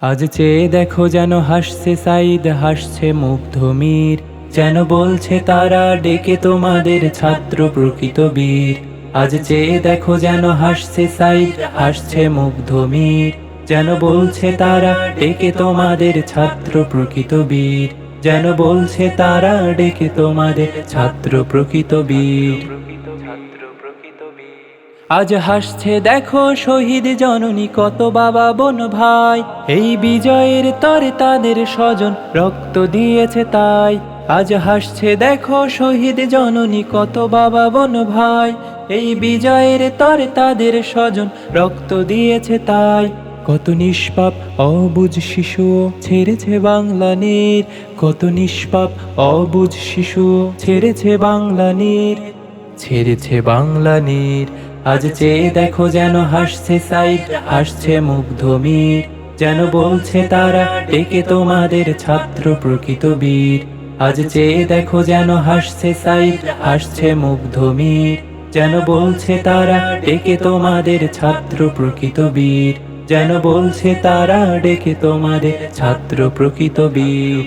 আজ চেয়ে দেখো যেন হাসছে সাইদ, হাসছে মুগ্ধ মীর। যেন বলছে তারা ডেকে তোমাদের ছাত্র প্রকৃত বীর। আজ চেয়ে দেখো যেন হাসছে সাইদ, হাসছে মুগ্ধ মীর। যেন বলছে তারা ডেকে তোমাদের ছাত্র প্রকৃত বীর। যেন বলছে তারা ডেকে তোমাদের ছাত্র প্রকৃত বীর। আজ হাসছে দেখো শহীদ জননী কত বাবা বোন ভাই। এই বিজয়ের তরে তাদের স্বজন রক্ত দিয়েছে তাই। আজ হাসছে দেখো শহীদ জননী কত বাবা বোন ভাই। এই বিজয়ের তরে তাদের স্বজন রক্ত দিয়েছে তাই। কত নিষ্পাপ অবুজ শিশু ছেড়েছে বাংলা নীর। কত নিষ্পাপ অবুজ শিশু ছেড়েছে বাংলা নীর। ছেড়েছে বাংলা নীর। আজ চেয়ে দেখো যেন হাসছে সাইদ হাসছে মুগ্ধ মীর। যেন বলছে তারা ডেকে তোমাদের ছাত্র প্রকৃত বীর। আজ চেয়ে দেখো যেন হাসছে সাইদ হাসছে মুগ্ধ মীর। যেন বলছে তারা ডেকে তোমাদের ছাত্র প্রকৃত বীর। যেন বলছে তারা ডেকে তোমাদের ছাত্র প্রকৃত বীর।